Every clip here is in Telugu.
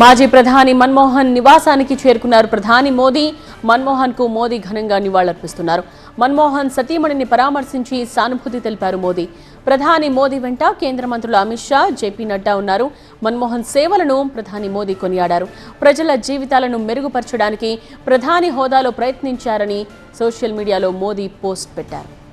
మాజీ ప్రధాని మన్మోహన్ నివాసానికి చేరుకున్నారు. ప్రధాని మోదీ మన్మోహన్కు మోదీ ఘనంగా నివాళులర్పిస్తున్నారు. మన్మోహన్ సతీమణిని పరామర్శించి సానుభూతి తెలిపారు మోదీ. ప్రధాని మోదీ వెంట కేంద్ర మంత్రులు అమిత్ షా జేపీ నడ్డా ఉన్నారు. మన్మోహన్ సేవలను ప్రధాని మోదీ కొనియాడారు. ప్రజల జీవితాలను మెరుగుపరచడానికి ప్రధాని హోదాలో ప్రయత్నించారని సోషల్ మీడియాలో మోదీ పోస్ట్ పెట్టారు.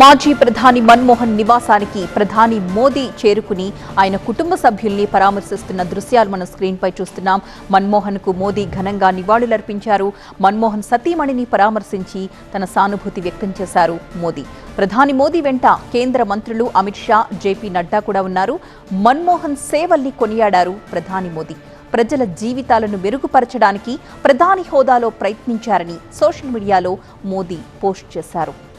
మాజీ ప్రధాని మన్మోహన్ నివాసానికి ప్రధాని మోదీ చేరుకుని ఆయన కుటుంబ సభ్యుల్ని పరామర్శిస్తున్న దృశ్యాలు మనం స్క్రీన్పై చూస్తున్నాం. మన్మోహన్కు మోదీ ఘనంగా నివాళులర్పించారు. మన్మోహన్ సతీమణిని పరామర్శించి తన సానుభూతి వ్యక్తం చేశారు మోదీ. ప్రధాని మోదీ వెంట కేంద్ర మంత్రులు అమిత్ షా జేపీ నడ్డా కూడా ఉన్నారు. మన్మోహన్ సేవల్ని కొనియాడారు ప్రధాని మోదీ. ప్రజల జీవితాలను మెరుగుపరచడానికి ప్రధాని హోదాలో ప్రయత్నించారని సోషల్ మీడియాలో మోదీ పోస్ట్ చేశారు.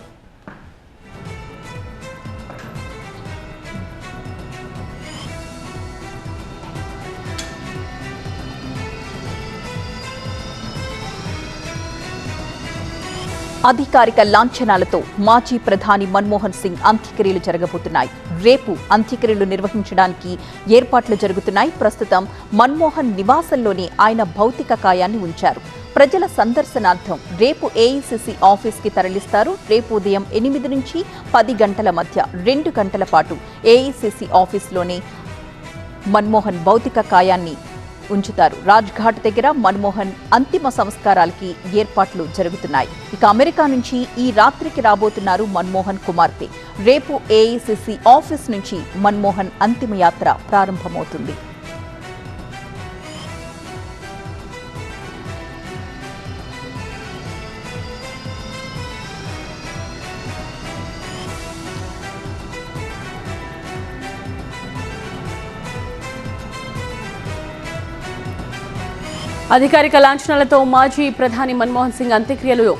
అధికారిక లాంఛనాలతో మాజీ ప్రధాని మన్మోహన్ సింగ్ అంత్యక్రియలు జరగబోతున్నాయి. రేపు అంత్యక్రియలు నిర్వహించడానికి ఏర్పాట్లు జరుగుతున్నాయి. ప్రస్తుతం మన్మోహన్ నివాసంలోనే ఆయన భౌతిక కాయాన్ని ఉంచారు. ప్రజల సందర్శనార్థం రేపు ఏఐసిసి ఆఫీస్కి తరలిస్తారు. రేపు ఉదయం ఎనిమిది నుంచి పది గంటల మధ్య రెండు గంటల పాటు ఏఐసిసి ఆఫీస్లోనే మన్మోహన్ భౌతిక కాయాన్ని ఉంచుతారు. రాజ్ఘాట్ దగ్గర మన్మోహన్ అంతిమ సంస్కారాలకి ఏర్పాట్లు జరుగుతున్నాయి. ఇక అమెరికా నుంచి ఈ రాత్రికి రాబోతున్నారు మన్మోహన్ కుమార్తె. రేపు ఏఐసిసి ఆఫీస్ నుంచి మన్మోహన్ అంతిమ యాత్ర ప్రారంభమవుతుంది. అధికారిక లాంఛనాలతో మాజీ ప్రధాని మన్మోహన్ సింగ్ అంత్యక్రియలు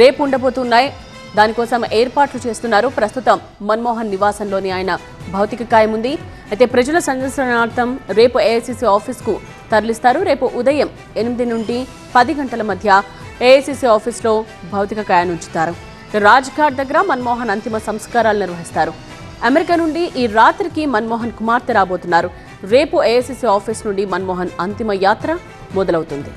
రేపు ఉండబోతున్నాయి. దానికోసం ఏర్పాట్లు చేస్తున్నారు. ప్రస్తుతం మన్మోహన్ నివాసంలోని ఆయన భౌతిక కాయం ఉంది. అయితే ప్రజల సందర్శనార్థం రేపు ఏఐసిసి ఆఫీస్కు తరలిస్తారు. రేపు ఉదయం ఎనిమిది నుండి పది గంటల మధ్య ఏఐసిసి ఆఫీస్లో భౌతిక కాయాన్ని ఉంచుతారు. రాజ్ఘాట్ దగ్గర మన్మోహన్ అంతిమ సంస్కారాలు నిర్వహిస్తారు. అమెరికా నుండి ఈ రాత్రికి మన్మోహన్ కుమార్తె రాబోతున్నారు. రేపు ఏఐసిసి ఆఫీస్ నుండి మన్మోహన్ అంతిమ యాత్ర మొదలవుతుంది.